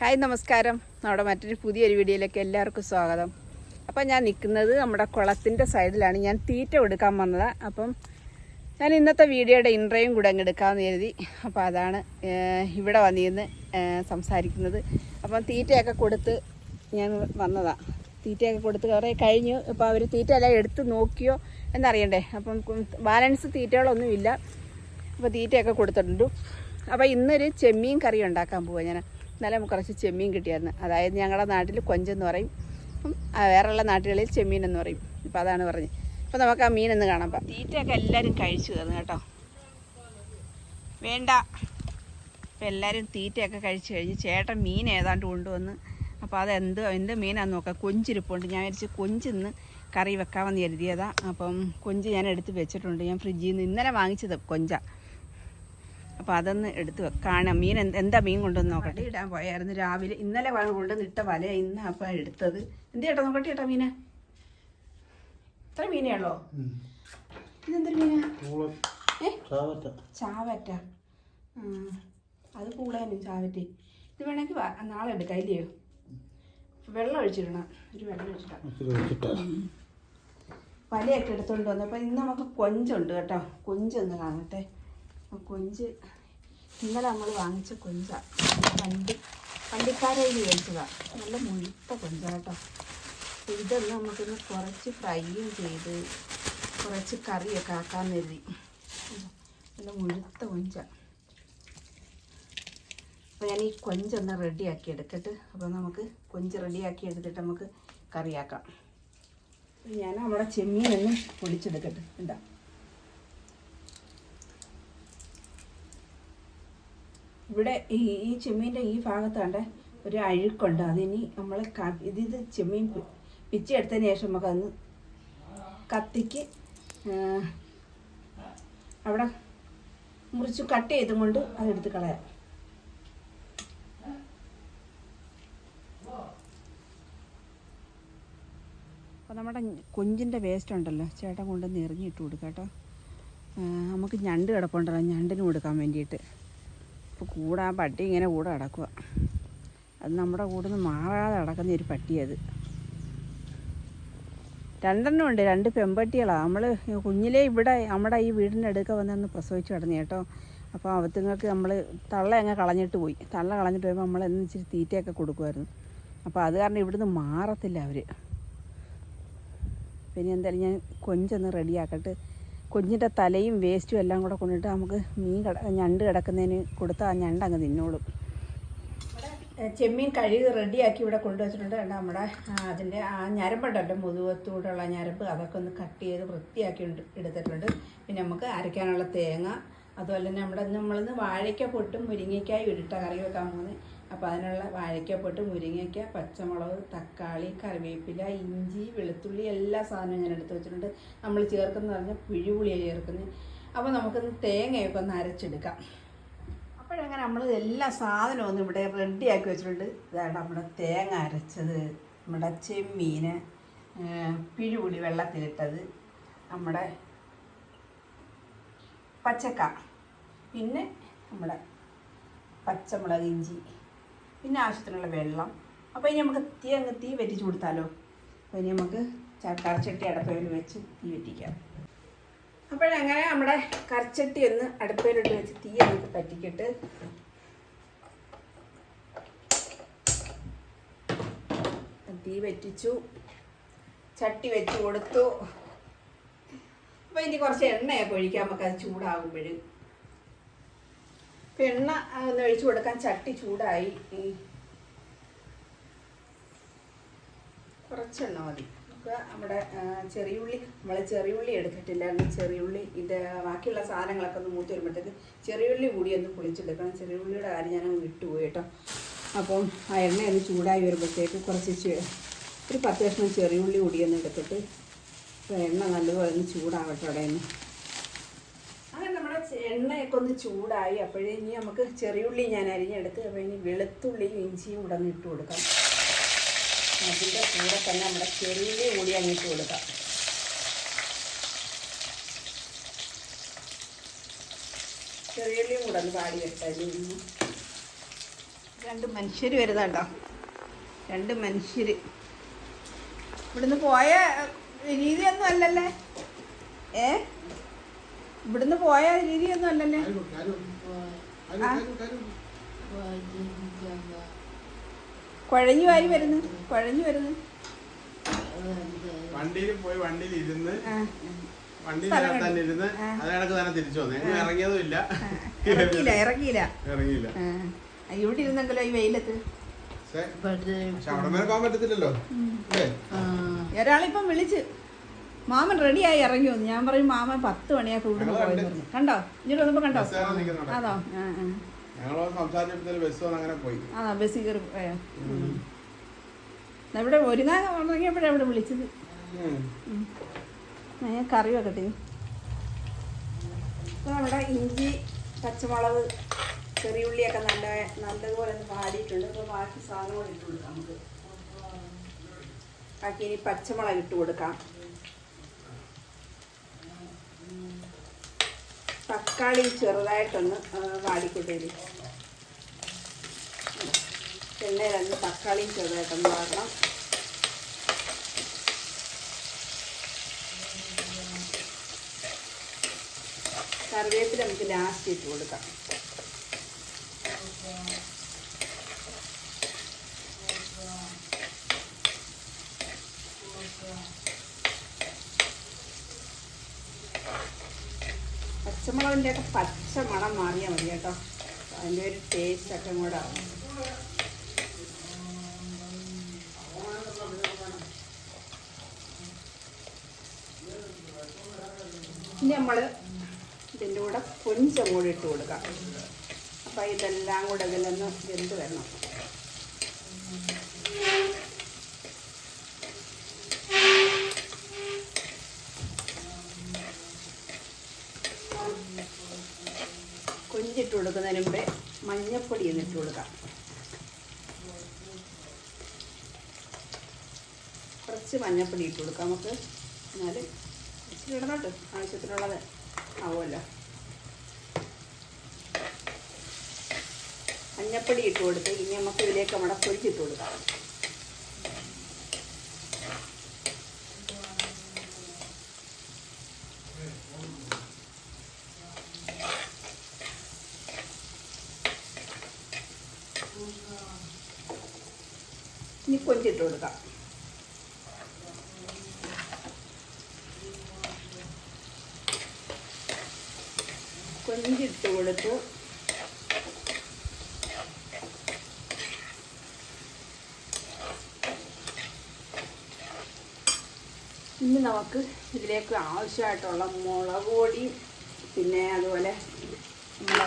Hi നമസ്കാരം. നമ്മുടെ മറ്റൊരു പുതിയൊരു വീഡിയോയിലേക്ക് എല്ലാവർക്കും സ്വാഗതം. അപ്പം ഞാൻ നിൽക്കുന്നത് നമ്മുടെ കുളത്തിന്റെ സൈഡിലാണ്. ഞാൻ തീറ്റ കൊടുക്കാൻ വന്നത്. അപ്പം ഞാൻ ഇന്നത്തെ വീഡിയോയുടെ ഇൻട്രയും കൂടെ അങ്ങ് എടുക്കാമെന്ന് കരുതി. അപ്പോൾ അതാണ് ഇവിടെ വന്നിരുന്ന് സംസാരിക്കുന്നത്. അപ്പം തീറ്റയൊക്കെ കൊടുത്ത് ഞാൻ വന്നതാണ് തീറ്റയൊക്കെ കൊടുത്ത് കുറേ കഴിഞ്ഞു. ഇപ്പോൾ അവർ തീറ്റ അല്ല എടുത്ത് നോക്കിയോ എന്നറിയണ്ടേ. അപ്പം ബാലൻസ് തീറ്റകളൊന്നുമില്ല. അപ്പോൾ തീറ്റയൊക്കെ കൊടുത്തിട്ടുണ്ട്. അപ്പോൾ ഇന്നൊരു ചെമ്മീൻ കറി ഉണ്ടാക്കാൻ പോവാ ഞാൻ ഇന്നലെ കുറച്ച് ചെമ്മീൻ കിട്ടിയായിരുന്നു. അതായത് ഞങ്ങളുടെ നാട്ടിൽ കൊഞ്ചെന്ന് പറയും. വേറെയുള്ള നാട്ടുകളിൽ ചെമ്മീൻ എന്ന് പറയും. അപ്പോൾ അതാണ് പറഞ്ഞത്. അപ്പോൾ നമുക്ക് ആ മീനെന്ന് കാണാം. അപ്പം തീറ്റയൊക്കെ എല്ലാവരും കഴിച്ചു തന്നു കേട്ടോ. വേണ്ട. അപ്പോൾ എല്ലാവരും തീറ്റയൊക്കെ കഴിച്ചു കഴിഞ്ഞ് ചേട്ടൻ മീൻ ഏതാണ്ട് കൊണ്ടുവന്ന്. അപ്പോൾ അത് എന്ത് എന്ത് മീനാന്ന് നോക്കാം. കൊഞ്ചിരിപ്പുണ്ട്. ഞാൻ വിചാരിച്ച് കൊഞ്ചിന്ന് കറി വെക്കാമെന്ന് കരുതിയതാണ് അപ്പം കൊഞ്ച് ഞാൻ എടുത്ത് വെച്ചിട്ടുണ്ട്. ഞാൻ ഫ്രിഡ്ജിൽ നിന്ന് ഇന്നലെ വാങ്ങിച്ചത് കൊഞ്ച. അപ്പോൾ അതൊന്ന് എടുത്ത് കാണാം. മീൻ എന്താ മീൻ കൊണ്ടുവന്ന് നോക്കട്ടെ? ഇടാൻ പോയായിരുന്നു രാവിലെ. ഇന്നലെ കൊണ്ടുവന്ന് ഇട്ട വല ഇന്ന് അപ്പം എടുത്തത്. എന്ത് ചേട്ടാ നോക്കട്ടെ ചേട്ടാ മീനെ? ഇത്ര മീനേ ഉള്ളോ? ഇതെന്തൊരു മീനാ? ചാവറ്റ. അത് കൂടാനും ചാവറ്റി. ഇത് വേണമെങ്കിൽ നാളെ എടുക്കാം ഇല്ലയോ? വെള്ളം ഒഴിച്ചിടണം. ഒരു വെള്ളം ഒഴിച്ചിട്ടാ. വലയൊക്കെ എടുത്തുകൊണ്ട് വന്നപ്പോൾ ഇന്ന് നമുക്ക് കൊഞ്ചുണ്ട് കേട്ടോ. കൊഞ്ചൊന്ന് കാണട്ടെ. കൊഞ്ച്. ഇന്നലെ നമ്മൾ വാങ്ങിച്ച കൊഞ്ച. വണ്ടി വണ്ടിക്കാരായി മേടിച്ചതാണ് നല്ല മുഴുത്ത കൊഞ്ച കേട്ടോ അപ്പോൾ ഇതൊന്ന് നമുക്കൊന്ന് കുറച്ച് ഫ്രൈയും ചെയ്ത് കുറച്ച് കറിയൊക്കെ ആക്കാൻ കരുതി. നല്ല മുഴുത്ത കൊഞ്ച. അപ്പോൾ ഞാൻ ഈ കൊഞ്ചൊന്ന് റെഡിയാക്കി എടുക്കട്ടെ അപ്പോൾ നമുക്ക് കൊഞ്ച് റെഡിയാക്കി എടുത്തിട്ട് നമുക്ക് കറിയാക്കാം. ഞാൻ നമ്മുടെ ചെമ്മീനൊന്ന് പൊടിച്ചെടുക്കട്ടെ. എന്താ ഇവിടെ ഈ ഈ ചെമ്മീന്റെ ഈ ഭാഗത്താണ്ട് ഒരു അഴുക്കുണ്ട്. അതിനി നമ്മൾ ഇത് ഇത് ചെമ്മീൻ പിച്ചെടുത്തതിന് ശേഷം നമുക്ക് അന്ന് കത്തിക്ക് അവിടെ മുറിച്ച് കട്ട് ചെയ്തും കൊണ്ട് അതെടുത്ത് കളയാം. അപ്പോൾ നമ്മുടെ കൊഞ്ചിന്റെ വേസ്റ്റ് ഉണ്ടല്ലോ ചേട്ടൻ കൊണ്ടുവന്ന് എറിഞ്ഞിട്ട് കൊടുക്കാം കേട്ടോ. നമുക്ക് ഞണ്ട് കിടപ്പുണ്ടല്ലോ ഞണ്ടിന് കൊടുക്കാൻ വേണ്ടിയിട്ട്. ഇപ്പോൾ കൂടാ പട്ടി ഇങ്ങനെ കൂടെ കിടക്കുക അത് നമ്മുടെ കൂടെ നിന്ന് മാറാതെ കിടക്കുന്ന ഒരു പട്ടിയത് രണ്ടെണ്ണം ഉണ്ട് രണ്ട് പെൺപട്ടികളാണ് നമ്മൾ കുഞ്ഞിലേ ഇവിടെ നമ്മുടെ ഈ വീടിന്റെ അടുക്ക വന്നൊന്ന് പ്രസവിച്ച് കിടന്നു കേട്ടോ. അപ്പോൾ അവത്തുങ്ങൾക്ക് നമ്മൾ തള്ള അങ്ങ് കളഞ്ഞിട്ട് പോയി. തള്ള കളഞ്ഞിട്ട് പോയപ്പോൾ നമ്മൾ എന്ന് തീറ്റയൊക്കെ കൊടുക്കുമായിരുന്നു അപ്പോൾ അത് കാരണം ഇവിടുന്ന് മാറത്തില്ല അവർ പിന്നെ എന്തായാലും ഞാൻ കൊഞ്ചൊന്ന് റെഡിയാക്കട്ടെ കൊഞ്ചിന്റെ തലയും വേസ്റ്റും എല്ലാം കൂടെ കൊണ്ടിട്ട് നമുക്ക് മീൻ കട ഞണ്ട് കിടക്കുന്നതിന് കൊടുത്താൽ ആ ഞണ്ട് അങ്ങ് തിന്നോളും. ചെമ്മീൻ കഴുകി റെഡിയാക്കി ഇവിടെ കൊണ്ടുവച്ചിട്ടുണ്ട്. കണ്ടോ നമ്മുടെ അതിന്റെ ആ ഞരമ്പുണ്ടല്ലോ മുതുകത്തൂടുള്ള ഞരമ്പ്. അതൊക്കെ ഒന്ന് കട്ട് ചെയ്ത് വൃത്തിയാക്കി എടുത്തിട്ടുണ്ട്. പിന്നെ നമുക്ക് അരയ്ക്കാനുള്ള തേങ്ങ അതുപോലെ തന്നെ നമ്മുടെ നമ്മളിന്ന് വാഴയ്ക്ക പൊട്ടും മുരിങ്ങയ്ക്കായി ഇട്ടിട്ട കറി വെക്കാൻ പോകുന്നത് അപ്പോൾ അതിനുള്ള വാഴയ്ക്ക പൊട്ട് മുരിങ്ങയ്ക്ക പച്ചമുളക് തക്കാളി കറിവേപ്പില ഇഞ്ചി വെളുത്തുള്ളി എല്ലാ സാധനവും ഞാൻ എടുത്ത് വെച്ചിട്ടുണ്ട്. നമ്മൾ ചേർക്കുന്നത് പറഞ്ഞാൽ പിഴിപുളിയാണ് ചേർക്കുന്നത് അപ്പോൾ നമുക്കൊന്ന് തേങ്ങയൊക്കെ ഒന്ന് അരച്ചെടുക്കാം. അപ്പോഴങ്ങനെ നമ്മൾ എല്ലാ സാധനവും ഒന്നും ഇവിടെ റെഡിയാക്കി വെച്ചിട്ടുണ്ട്. ഇതാണ് നമ്മുടെ തേങ്ങ അരച്ചത് നമ്മുടെ ചെമ്മീൻ പിഴുപുളി വെള്ളത്തിലിട്ടത് നമ്മുടെ പച്ചക്ക. പിന്നെ നമ്മുടെ പച്ചമുളക് ഇഞ്ചി പിന്നെ ആവശ്യത്തിനുള്ള വെള്ളം. അപ്പോൾ ഇനി നമുക്ക് തീ അങ്ങ് തീ വെറ്റിച്ച് കൊടുത്താലോ? അപ്പോൾ ഇനി നമുക്ക് കറച്ചട്ടി അടപ്പയിൽ വെച്ച് തീ വെറ്റിക്കാം അപ്പോഴങ്ങനെ നമ്മുടെ കറച്ചട്ടി ഒന്ന് അടുപ്പയിലിട്ട് വെച്ച് തീ നമുക്ക് പറ്റിക്കിട്ട് തീ വെറ്റിച്ചു ചട്ടി വെച്ച് കൊടുത്തു. അപ്പോൾ ഇനി കുറച്ച് എണ്ണയൊക്കെ ഒഴിക്കാം നമുക്കത് ചൂടാകുമ്പോഴും. എണ്ണ ഒന്ന് ഒഴിച്ചു കൊടുക്കാൻ ചട്ടി ചൂടായി. കുറച്ചെണ്ണ മതി. നമുക്ക് നമ്മുടെ ചെറിയ ചെറിയുള്ളി നമ്മൾ ചെറിയുള്ളി എടുത്തിട്ടില്ലായിരുന്നു ചെറിയുള്ളി ഇതിന്റെ ബാക്കിയുള്ള സാധനങ്ങളൊക്കെ ഒന്ന് മൂത്ത് വരുമ്പോഴത്തേക്ക് ചെറിയുള്ളി കൂടി ഒന്ന് പൊളിച്ചെടുക്കണം. ചെറിയുള്ളിയുടെ കാര്യം ഞാനങ്ങ് വിട്ടുപോയി കേട്ടോ. അപ്പം ആ എണ്ണ ഒന്ന് ചൂടായി വരുമ്പോഴത്തേക്ക് കുറച്ച് ഒരു പത്ത് കഷ്ണം ചെറിയുള്ളി കൂടി ഒന്ന് എടുത്തിട്ട് എണ്ണ നല്ലതുപോലെ ഒന്ന് ചൂടാവട്ടെ അവിടെ നിന്ന് എണ്ണയൊക്കെ ഒന്ന് ചൂടായി. അപ്പോഴേ ഇനി നമുക്ക് ചെറിയുള്ളി ഞാൻ അരിഞ്ഞെടുത്ത് അപ്പോൾ ഇനി വെളുത്തുള്ളിയും ഇഞ്ചിയും കൂടെ ഇട്ട് കൊടുക്കാം. അതിന്റെ കൂടെ തന്നെ നമ്മുടെ ചെറിയുള്ളി കൂടി അങ്ങിട്ട് കൊടുക്കാം. ചെറിയുള്ളിയും കൂടെ ഒന്ന് വാടി വെട്ടാം ഇനി രണ്ട് മനുഷ്യർ വരുന്നുണ്ടോ? രണ്ട് മനുഷ്യർ ഇവിടുന്ന് പോയ രീതിയൊന്നും അല്ലല്ലേ? ഏ? ഇവിടുന്ന് പോയ രീതിയൊന്നും അല്ലല്ലേ. കുഴഞ്ഞു വാരി വരുന്നു കുഴഞ്ഞു വരുന്നു. വണ്ടിയിൽ പോയി വണ്ടിയിൽ ഇരുന്ന് വണ്ടി തന്നെ ഇരുന്ന്. അത് കണക്ക് തന്നെ തിരിച്ചു വന്നു. എങ്ങും ഇറങ്ങിയതും ഇല്ല ഇറങ്ങിയില്ല ഇറങ്ങിയില്ല. ഇറങ്ങിയില്ല. ഇവിടെ ഇരുന്നെങ്കിലോ ഈ വെയിലത്ത്? പക്ഷെ അവിടെ പോകാൻ പറ്റത്തില്ലല്ലോ. ഒരാളിപ്പം വിളിച്ച്. മാമൻ റെഡിയായി ഇറങ്ങി വന്നു. ഞാൻ പറയും മാമൻ പത്ത് മണിയാ കൂടുതൽ ഞങ്ങൾ പോയെന്ന് കണ്ട്. ഇങ്ങോട്ട് വന്നപ്പോ കണ്ടോ. അതോ? സംസാരിച്ചപ്പോഴത്തേക്ക് ബസ് കയറി പോയോ? ഇവിടെ ഒരുങ്ങാൻ ഇറങ്ങിയപ്പോഴാണ് ഇവിടെ വിളിച്ചത്. ഞാൻ കറി വെക്കട്ടെ ഇപ്പൊ നമ്മുടെ ഇഞ്ചി പച്ചമുളക് ചെറിയുള്ളിയൊക്കെ നല്ല നല്ലതുപോലെ ഒന്ന് വാടിയിട്ടുണ്ട്. അപ്പോൾ ബാക്കി സാധനങ്ങൾ ഇട്ട് കൊടുക്കാം നമുക്ക്. ബാക്കി ഇനി പച്ചമുളക് ഇട്ട് കൊടുക്കാം. തക്കാളി ചെറുതായിട്ടൊന്ന് ആ, വാടിക്കൊണ്ടേരി എണ്ണയിലൊന്ന് തക്കാളിയും ചെറുതായിട്ടൊന്ന് വാടണം. കറിവേപ്പില നമുക്ക് ലാസ്റ്റ് ഇട്ട് കൊടുക്കാം. പച്ചമുളകിന്റെ ഒക്കെ പച്ച മണം മാറിയാൽ മതി കേട്ടോ. അതിന്റെ ഒരു ടേസ്റ്റ് ഒക്കെ കൂടെ ആവും. ഇനി നമ്മൾ ഇതിന്റെ കൂടെ കൊഞ്ചം കൂടി ഇട്ട് കൊടുക്കാം. അപ്പം ഇതെല്ലാം കൂടെ ഇതിലൊന്ന് വെന്ത് വരണം. കൊഞ്ചിട്ട് കൊടുക്കുന്നതിന് മുമ്പേ മഞ്ഞപ്പൊടി ഇട്ട് കൊടുക്കാം. കുറച്ച് മഞ്ഞപ്പൊടി ഇട്ട് കൊടുക്കാം നമുക്ക്. എന്നാൽ ഇച്ചിരി ഇടണോട്ട്. ആവശ്യത്തിനുള്ളത് ആവുമല്ലോ. മഞ്ഞപ്പൊടി ഇട്ട് കൊടുത്ത് ഇനി നമുക്ക് ഇതിലേക്ക് നമ്മുടെ പൊരിച്ചിട്ട് കൊടുക്കാം. ഇനി കൊഞ്ചിട്ട് കൊടുക്കാം. കൊഞ്ചിട്ട് കൊടുത്തു. ഇനി നമുക്ക് ഇതിലേക്ക് ആവശ്യമായിട്ടുള്ള മുളക് പൊടി പിന്നെ അതുപോലെ നമ്മുടെ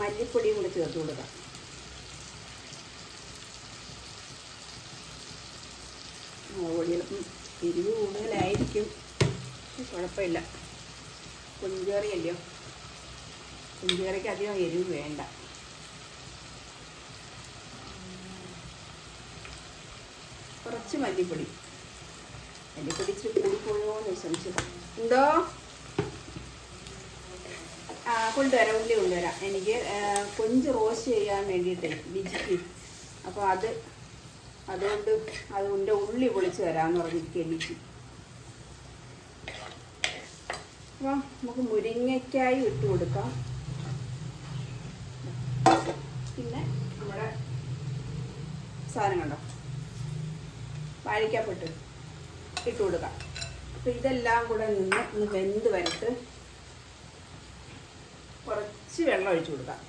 മല്ലിപ്പൊടിയും കൂടി ചേർത്ത് കൊടുക്കാം. മുളക് പൊടി ചിലപ്പം എരിവ് കൂടുതലായിരിക്കും. കുഴപ്പമില്ല. കുഞ്ചേറിയല്ലോ കുഞ്ചേറിക്ക് അധികം എരിവ് വേണ്ട. കുറച്ച് മല്ലിപ്പൊടി. മല്ലിപ്പൊടി ഇച്ചിരി കൂടിപ്പോയോ എന്ന് സംശയം എന്തോ? ആ കൊണ്ടുവരാം. ഉള്ളി കൊണ്ടുവരാം. എനിക്ക് കൊഞ്ച് റോസ്റ്റ് ചെയ്യാൻ വേണ്ടിയിട്ടേ ബിജിക്ക്. അപ്പോൾ അത് അതുകൊണ്ട് അതുകൊണ്ട് ഉള്ളി പൊളിച്ച് തരാമെന്ന് പറഞ്ഞിരിക്കും എനിക്ക്. അപ്പോൾ നമുക്ക് മുരിങ്ങയ്ക്കായി ഇട്ട് കൊടുക്കാം. പിന്നെ നമ്മുടെ സാധനം കണ്ടോ? വാഴിക്കാപ്പെട്ട് ഇട്ട് കൊടുക്കാം. അപ്പോൾ ഇതെല്ലാം കൂടെ നിന്ന് ഒന്ന് വെന്ത് വരട്ട്. കുറച്ച് വെള്ളം ഒഴിച്ചു കൊടുക്കാം.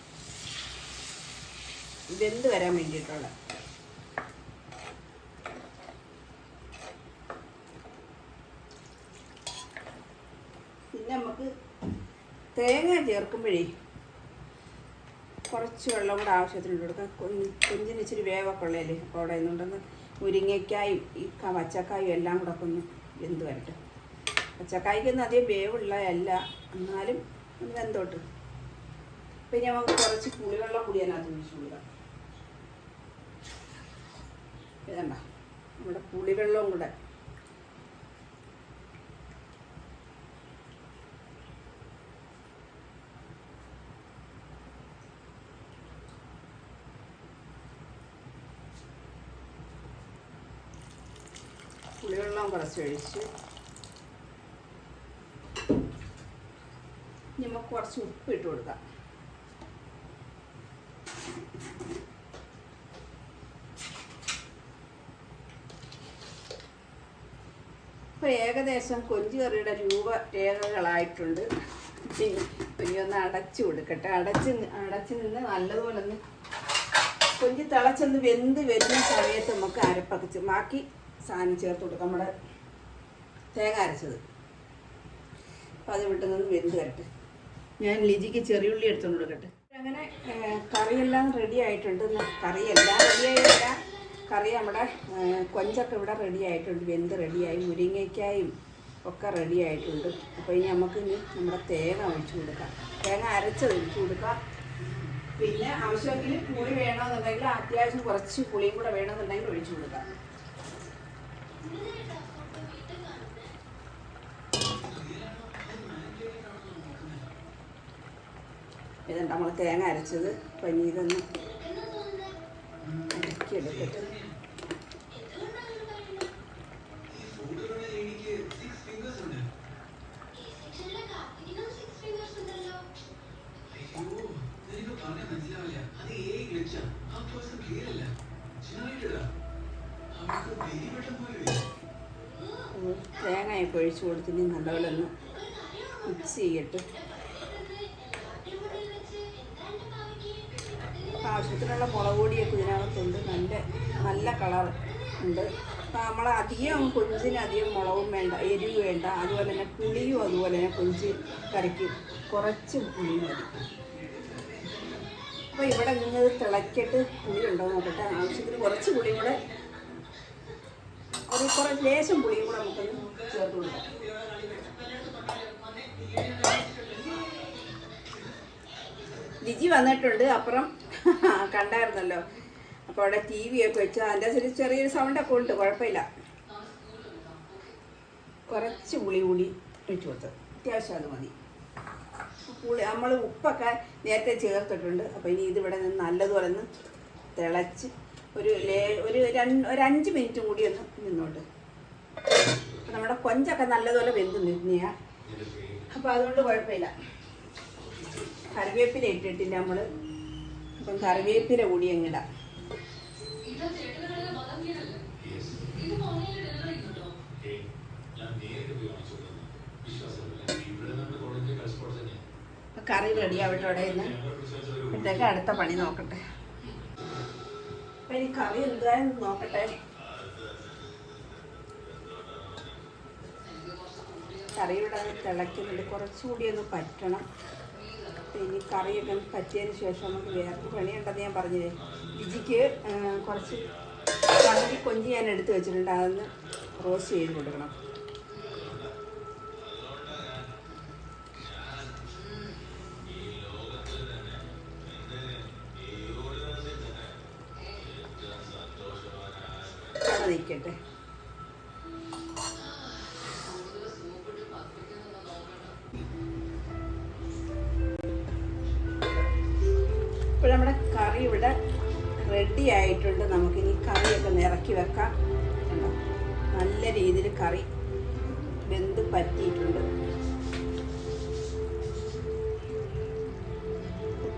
വെന്ത് വരാൻ വേണ്ടിയിട്ടുള്ള പിന്നെ നമുക്ക് തേങ്ങ ചേർക്കുമ്പോഴേ കുറച്ച് വെള്ളം കൂടെ ആവശ്യത്തിന് ഇട്ട് കൊടുക്കാം. കൊ- കൊഞ്ചിന് ഇച്ചിരി വേവൊക്കെ ഉള്ളതല്ലേ? അപ്പോൾ അവിടെ നിന്നുണ്ടെന്ന് മുരിങ്ങയ്ക്കായും ഈ പച്ചക്കായും എല്ലാം കൂടെ ഒക്കെ ഒന്ന് വെന്ത് വരട്ടെ. പച്ചക്കായ്ക്കൊന്നും അധികം വേവുള്ളതല്ല എന്നാലും ഒന്ന് വെന്തോട്ട്. പിന്നെ നമുക്ക് കുറച്ച് പുളിവെള്ളം കൂടി അതിനകത്ത് ഒഴിച്ചു കൊടുക്കാം. ഇതണ്ട. നമ്മുടെ പുളിവെള്ളവും കൂടെ. വെള്ളം കുറച്ച് ഒഴിച്ച് ഇനി നമുക്ക് കുറച്ച് ഉപ്പ് ഇട്ട് കൊടുക്കാം. ഇപ്പൊ ഏകദേശം കൊഞ്ചുകറിയുടെ രൂപ രേഖകളായിട്ടുണ്ട് ഇനി ഒന്ന് അടച്ചു കൊടുക്കട്ടെ. അടച്ച് അടച്ച് നിന്ന് നല്ലതുപോലെ ഒന്ന് കൊഞ്ച് തിളച്ചൊന്ന് വെന്ത് വരുന്ന സമയത്ത് നമുക്ക് അരപ്പൊക്കെ ചെ- ബാക്കി സാധനം ചേർത്ത് കൊടുക്കും നമ്മുടെ തേങ്ങ അരച്ചത്. അപ്പം അത് വിട്ട് നിന്ന് വെന്ത് വരട്ടെ. ഞാൻ ലിജിക്ക് ചെറിയുള്ളി എടുത്തുകൊണ്ട് കൊടുക്കട്ടെ. അങ്ങനെ കറിയെല്ലാം റെഡി ആയിട്ടുണ്ട്. കറിയെല്ലാം റെഡി ആയില്ല കറി നമ്മുടെ കൊഞ്ചൊക്കെ ഇവിടെ റെഡി ആയിട്ടുണ്ട്. വെന്ത് റെഡിയായി മുരിങ്ങയ്ക്കായും ഒക്കെ റെഡി ആയിട്ടുണ്ട്. അപ്പോൾ ഇനി നമുക്ക് ഇനി നമ്മുടെ തേങ്ങ ഒഴിച്ചു കൊടുക്കാം. തേങ്ങ അരച്ചത് ഒഴിച്ചു കൊടുക്കാം. പിന്നെ ആവശ്യമെങ്കിൽ പുളി വേണമെന്നുണ്ടെങ്കിൽ അത്യാവശ്യം കുറച്ച് പുളിയും കൂടെ വേണമെന്നുണ്ടെങ്കിൽ ഒഴിച്ചു കൊടുക്കാം. ഇതുണ്ട് നമ്മൾ തേങ്ങ അരച്ചത്. അപ്പം ഇനി ഇതൊന്ന് അരക്കി എടുക്കട്ടെ ഉം, തേങ്ങയൊക്കെ ഒഴിച്ച് കൊടുത്തിനി നല്ലപോലെ ഒന്ന് മിക്സ് ചെയ്യട്ടെ. ആവശ്യത്തിനുള്ള മുളക് പൊടിയൊക്കെ ഇതിനകത്തുണ്ട്. നല്ല നല്ല കളർ ഉണ്ട്. നമ്മൾ അധികം കൊഞ്ചിന് അധികം മുളകും വേണ്ട എരിവ് വേണ്ട. അതുപോലെ തന്നെ പുളിയും അതുപോലെ തന്നെ കൊഞ്ച് കറിക്ക് കുറച്ച് പുളി മതി. അപ്പോൾ ഇവിടെ നിങ്ങൾ തിളക്കിയിട്ട് പുളി ഉണ്ടോ നോക്കട്ടെ. ആവശ്യത്തിന് കുറച്ച് പുളി കൂടെ ഒരു കുറച്ച് ലേശം പുളിയും കൂടെ നമുക്കൊന്ന് ചേർത്ത് കൊടുക്കാം ലിജി വന്നിട്ടുണ്ട് അപ്പുറം കണ്ടായിരുന്നല്ലോ. അപ്പോൾ അവിടെ ടി വി ഒക്കെ വെച്ചാൽ അതിന്റെ അനുസരിച്ച് ചെറിയൊരു സൗണ്ടൊക്കെ ഉണ്ട് കുഴപ്പമില്ല. കുറച്ച് പുളി കൂടി ഒഴിച്ചു കൊടുത്തു. അത്യാവശ്യം അത് മതി. പുളി നമ്മൾ ഉപ്പൊക്കെ നേരത്തെ ചേർത്തിട്ടുണ്ട്. അപ്പോൾ ഇനി ഇതിവിടെ നിന്ന് നല്ലതുപോലെ ഒന്ന് തിളച്ച് ഒരു ഒരു ഒരു അഞ്ച് മിനിറ്റും കൂടി ഒന്ന് നിന്നോട്ട്. അപ്പം നമ്മുടെ കൊഞ്ചൊക്കെ നല്ലതുപോലെ വെന്ത് നിന്നെയാ. അപ്പോൾ അതുകൊണ്ട് കുഴപ്പമില്ല. കറിവേപ്പില ഇട്ടിട്ടില്ല നമ്മൾ അപ്പം കറിവേപ്പില കൂടി അങ്ങിടാം കറി റെഡി അവിടെ നിന്ന് അപ്പോഴത്തേക്ക് അടുത്ത പണി നോക്കട്ടെ. അപ്പം കറി എന്തായാലും നോക്കട്ടെ. കറി ഇവിടെ തിളയ്ക്കുന്നുണ്ട്. കുറച്ചുകൂടി ഒന്ന് പറ്റണം. ഇനി കറിയൊക്കെ പറ്റിയതിന് ശേഷം നമുക്ക് വേറെ പണിയുണ്ടെന്ന് ഞാൻ പറഞ്ഞില്ലേ. വിജിക്ക് കുറച്ച് പകുതി കൊഞ്ച് ഞാൻ എടുത്ത് വെച്ചിട്ടുണ്ട്. അതൊന്ന് റോസ്റ്റ് ചെയ്ത് കൊടുക്കണം. കറി ഇവിടെ റെഡി ആയിട്ടുണ്ട്. നമുക്കിനി കറിയൊക്കെ നിറക്കി വെക്കാം. കണ്ടോ? നല്ല രീതിയിൽ കറി വെന്ത് പറ്റിയിട്ടുണ്ട്.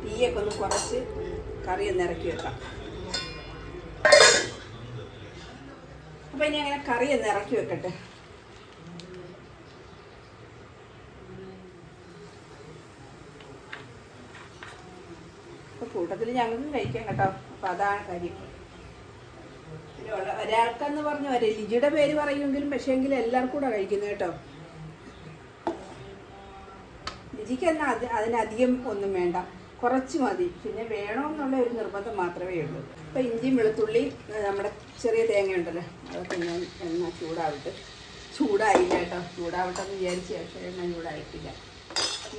തീയൊക്കെ ഒന്ന് കുറച്ച് കറി ഒന്ന് ഇറക്കി വെക്കാം. അപ്പം ഇനി അങ്ങനെ കറി ഒന്ന് ഇറക്കി വെക്കട്ടെ. അപ്പോൾ ഞങ്ങൾക്ക് കഴിക്കാം കേട്ടോ. അപ്പം അതാണ് കാര്യം. ഒരാൾക്കെന്ന് പറഞ്ഞ വരെ ലിജിയുടെ പേര് പറയുമെങ്കിലും പക്ഷേ എങ്കിലും എല്ലാവർക്കും കൂടെ കഴിക്കുന്നത് കേട്ടോ. ലിജിക്ക് തന്നെ അത് അതിനധികം ഒന്നും വേണ്ട. കുറച്ച് മതി. പിന്നെ വേണമെന്നുള്ള ഒരു നിർബന്ധം മാത്രമേ ഉള്ളൂ. ഇപ്പം ഇഞ്ചി വെളുത്തുള്ളി നമ്മുടെ ചെറിയ തേങ്ങ ഉണ്ടല്ലോ അതൊക്കെ ഞാൻ എണ്ണ ചൂടാവിട്ട്. ചൂടായില്ല കേട്ടോ. ചൂടാവട്ടെ എന്ന് വിചാരിച്ച് പക്ഷേ എണ്ണ ചൂടായിട്ടില്ല.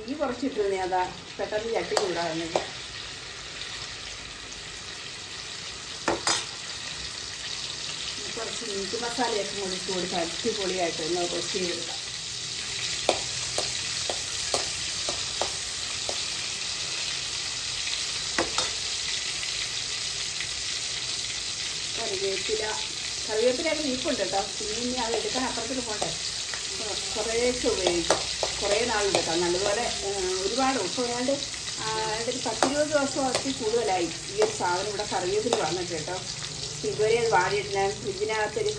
തീ കുറച്ചിട്ടു അതാ പെട്ടെന്ന് ചട്ടി ചൂടാകുന്നത് കുറച്ച് മീറ്റ് മസാലയൊക്കെ കൂടി കൊടുത്ത് അടിപൊളിയായിട്ട് ഒന്ന് റോസ്റ്റ് ചെയ്തെടുക്കാം കറിവേപ്പില. കറിവേപ്പിലൊക്കെ നീപ്പുണ്ട് കേട്ടോ. പിന്നെ ഇനി അത് എടുക്കാൻ അപ്പുറത്തേക്ക് പോട്ടെ. കുറേശ്ശെ ഉപയോഗിക്കും. കുറേ നാളുണ്ട് എടുക്കാം നല്ലപോലെ ഒരുപാട് ഇപ്പോൾ ഏതാണ്ട് ഒരു പത്തിരുപത് ദിവസം അത് കൂടുതലായി. ഈ ഒരു സാധനം ഇവിടെ കറിവേപ്പിൽ വന്നിട്ട് കേട്ടോ. ഇതുവരെ ഞാൻ ഫ്രിഡ്ജിനകത്തൊരു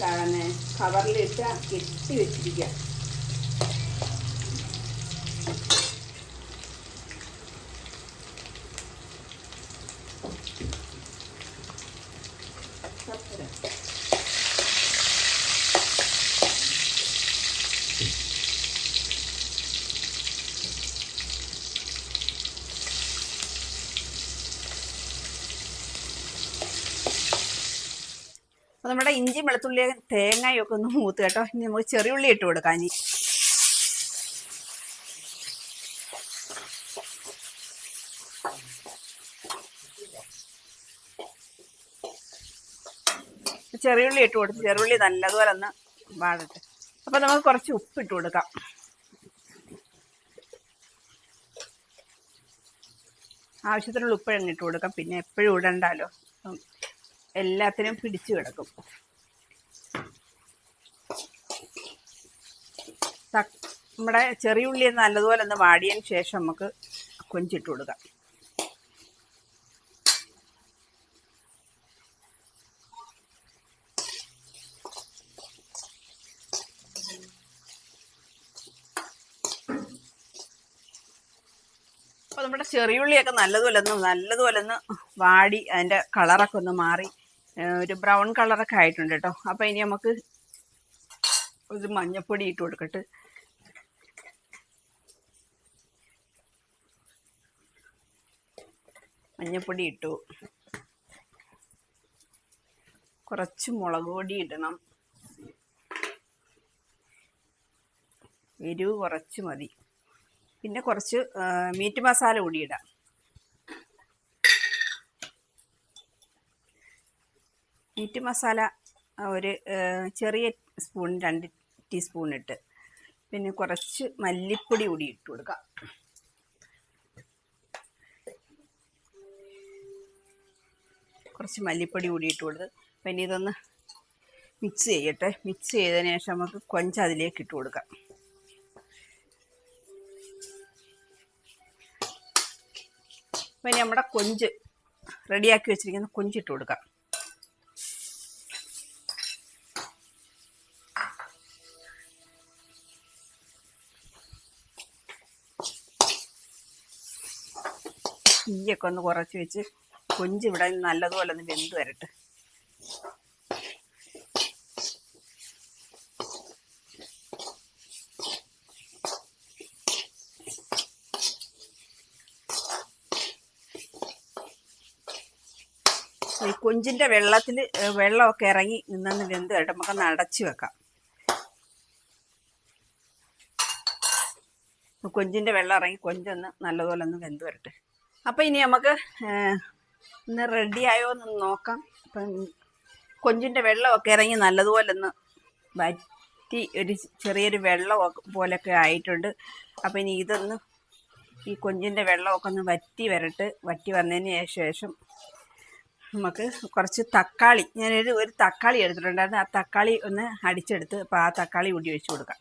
കവറിലിട്ട് കെട്ടി വെച്ചിരിക്കുക അപ്പോൾ നമ്മുടെ ഇഞ്ചി വെളുത്തുള്ളി തേങ്ങയൊക്കെ ഒന്ന് മൂത്ത് കേട്ടോ. ഇനി നമുക്ക് ചെറിയുള്ളി ഇട്ട് കൊടുക്കാം ഇനി. ചെറിയുള്ളി ഇട്ട് കൊടുത്ത് ചെറിയുള്ളി നല്ലതുപോലെ ഒന്ന് വാടട്ടെ. അപ്പോൾ നമുക്ക് കുറച്ച് ഉപ്പ് ഇട്ട് കൊടുക്കാം. ആവശ്യത്തിനുള്ള ഉപ്പ് ഇട്ട് കൊടുക്കാം. പിന്നെ എപ്പോഴും ഇടണ്ടല്ലോ അപ്പം എല്ലാത്തിനും പിടിച്ചു കിടക്കും. നമ്മുടെ ചെറിയ ഉള്ളി നല്ലതുപോലെ ഒന്ന് വാടിയതിന് ശേഷം നമുക്ക് കൊഞ്ചിട്ട് കൊടുക്കാം. അപ്പോൾ നമ്മുടെ ചെറിയുള്ളിയൊക്കെ നല്ലതുപോലെ ഒന്ന് നല്ലതുപോലെ ഒന്ന് വാടി അതിന്റെ കളറൊക്കെ ഒന്ന് മാറി. ഒരു ബ്രൗൺ കളറൊക്കെ ആയിട്ടുണ്ട് കേട്ടോ അപ്പോൾ ഇനി നമുക്ക് ഒരു മഞ്ഞപ്പൊടി ഇട്ട് കൊടുക്കട്ട്. മഞ്ഞപ്പൊടി ഇട്ടു. കുറച്ച് മുളക് പൊടി ഇടണം. എരിവ് കുറച്ച് മതി. പിന്നെ കുറച്ച് മീറ്റ് മസാല കൂടി ഇടാം. മീറ്റ് മസാല ഒരു ചെറിയ സ്പൂൺ രണ്ട് ടീസ്പൂൺ ഇട്ട്. പിന്നെ കുറച്ച് മല്ലിപ്പൊടി കൂടി ഇട്ട് കൊടുക്കാം. കുറച്ച് മല്ലിപ്പൊടി കൂടി ഇട്ട് കൊടുത്ത്. പിന്നെ ഇതൊന്ന് മിക്സ് ചെയ്യട്ടെ. മിക്സ് ചെയ്തതിന് ശേഷം നമുക്ക് കൊഞ്ച് അതിലേക്ക് ഇട്ട് കൊടുക്കാം. പിന്നെ നമ്മുടെ കൊഞ്ച് റെഡിയാക്കി വെച്ചിരിക്കുന്ന കൊഞ്ചിട്ട് കൊടുക്കാം. തീയൊക്കെ ഒന്ന് കുറച്ച് വെച്ച് കൊഞ്ച് ഇവിടെ നല്ലതുപോലെ ഒന്ന് വെന്ത് വരട്ടെ. ഈ കൊഞ്ചിന്റെ വെള്ളത്തിൽ വെള്ളമൊക്കെ ഇറങ്ങി നിന്നൊന്ന് വെന്ത് വരട്ടെ. നമുക്കൊന്ന് അടച്ചു വെക്കാം. കൊഞ്ചിന്റെ വെള്ളം ഇറങ്ങി കൊഞ്ചൊന്ന് നല്ലതുപോലെ ഒന്ന് വെന്ത് വരട്ടെ. അപ്പം ഇനി നമുക്ക് ഇന്ന് റെഡിയായോ എന്ന് നോക്കാം. അപ്പം കൊഞ്ചിന്റെ വെള്ളമൊക്കെ ഇറങ്ങി നല്ലതുപോലെ ഒന്ന് വറ്റി ഒരു ചെറിയൊരു വെള്ളം പോലൊക്കെ ആയിട്ടുണ്ട്. അപ്പം ഇനി ഇതൊന്ന് ഈ കൊഞ്ചിന്റെ വെള്ളമൊക്കെ ഒന്ന് വറ്റി വരട്ട്. വറ്റി വന്നതിന് ശേഷം നമുക്ക് കുറച്ച് തക്കാളി ഞാനൊരു ഒരു തക്കാളി എടുത്തിട്ടുണ്ടായിരുന്നു. ആ തക്കാളി ഒന്ന് അടിച്ചെടുത്ത് അപ്പോൾ ആ തക്കാളി കൂടി ഒഴിച്ചു കൊടുക്കാം.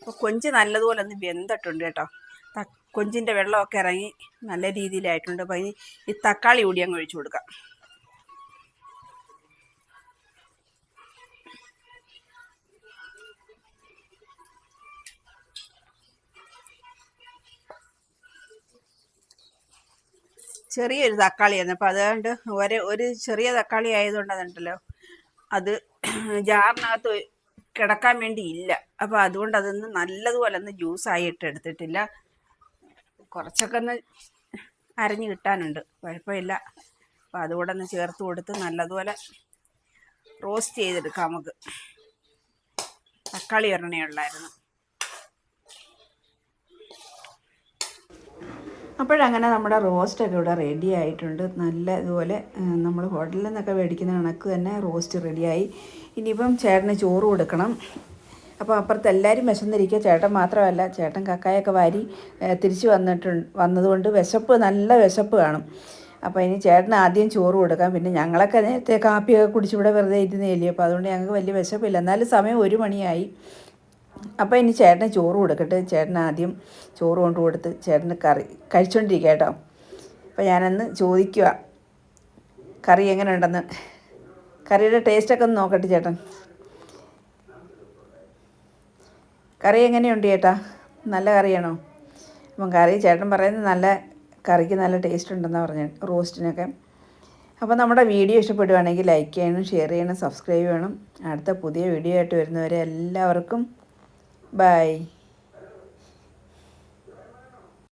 അപ്പോൾ കൊഞ്ച് നല്ലതുപോലെ ഒന്ന് വെന്തിട്ടുണ്ട് കേട്ടോ. കൊഞ്ചിന്റെ വെള്ളമൊക്കെ ഇറങ്ങി നല്ല രീതിയിലായിട്ടുണ്ട്. അപ്പോൾ ഇനി ഈ തക്കാളി കൂടി അങ്ങ് ഒഴിച്ചു കൊടുക്കാം. ചെറിയൊരു തക്കാളിയായിരുന്നു. അപ്പോൾ അതുകൊണ്ട് ഒരു ഒരു ചെറിയ തക്കാളി ആയതുകൊണ്ട് അതുണ്ടല്ലോ. അത് ജാറിനകത്ത് കിടക്കാൻ വേണ്ടി ഇല്ല അപ്പോൾ അതുകൊണ്ട് അതൊന്ന് നല്ലതുപോലെ ഒന്ന് ജ്യൂസായിട്ട് എടുത്തിട്ടില്ല. കുറച്ചൊക്കെ ഒന്ന് അരഞ്ഞു കിട്ടാനുണ്ട്. കുഴപ്പമില്ല. അപ്പോൾ അതുകൂടെ ഒന്ന് ചേർത്ത് കൊടുത്ത് നല്ലതുപോലെ റോസ്റ്റ് ചെയ്തെടുക്കാം നമുക്ക്. തക്കാളി എറണയുള്ളായിരുന്നു അപ്പോഴങ്ങനെ നമ്മുടെ റോസ്റ്റൊക്കെ ഇവിടെ റെഡി ആയിട്ടുണ്ട്. നല്ല ഇതുപോലെ നമ്മൾ ഹോട്ടലിൽ നിന്നൊക്കെ മേടിക്കുന്ന കണക്ക് തന്നെ റോസ്റ്റ് റെഡിയായി. ഇനിയിപ്പം ചേട്ടന് ചോറ് കൊടുക്കണം. അപ്പോൾ അപ്പുറത്ത് എല്ലാവരും വിശന്നിരിക്കുക. ചേട്ടൻ മാത്രമല്ല ചേട്ടൻ കക്കായൊക്കെ വാരി തിരിച്ചു വന്നിട്ടുണ്ട് വന്നതുകൊണ്ട് വിശപ്പ് നല്ല വിശപ്പ് കാണും. അപ്പോൾ ഇനി ചേട്ടൻ ആദ്യം ചോറ് കൊടുക്കാം. പിന്നെ ഞങ്ങളൊക്കെ നേരത്തെ കാപ്പിയൊക്കെ കുടിച്ച് ഇവിടെ വെറുതെ ഇരുന്നേലി അപ്പോൾ അതുകൊണ്ട് ഞങ്ങൾക്ക് വലിയ വിശപ്പില്ല. എന്നാലും സമയം ഒരു മണിയായി. അപ്പോൾ ഇനി ചേട്ടന് ചോറ് കൊടുക്കട്ടെ. ചേട്ടൻ ആദ്യം ചോറ് കൊണ്ട് കൊടുത്ത് ചേട്ടന് കറി കഴിച്ചുകൊണ്ടിരിക്കുക കേട്ടോ. അപ്പോൾ ഞാനന്ന് ചോദിക്കുക കറി എങ്ങനെ ഉണ്ടെന്ന് കറിയുടെ ടേസ്റ്റൊക്കെ ഒന്ന് നോക്കട്ടെ ചേട്ടൻ. കറി എങ്ങനെയുണ്ട് ചേട്ടാ? നല്ല കറിയാണോ? അപ്പം കറി ചേട്ടൻ പറയുന്നത് നല്ല കറിക്ക് നല്ല ടേസ്റ്റ് ഉണ്ടെന്നാണ് പറഞ്ഞു റോസ്റ്റിനൊക്കെ അപ്പോൾ നമ്മുടെ വീഡിയോ ഇഷ്ടപ്പെടുവാണെങ്കിൽ ലൈക്ക് ചെയ്യണം ഷെയർ ചെയ്യണം സബ്സ്ക്രൈബ് ചെയ്യണം. അടുത്ത പുതിയ വീഡിയോ ആയിട്ട് വരുന്നവരെ എല്ലാവർക്കും ബൈ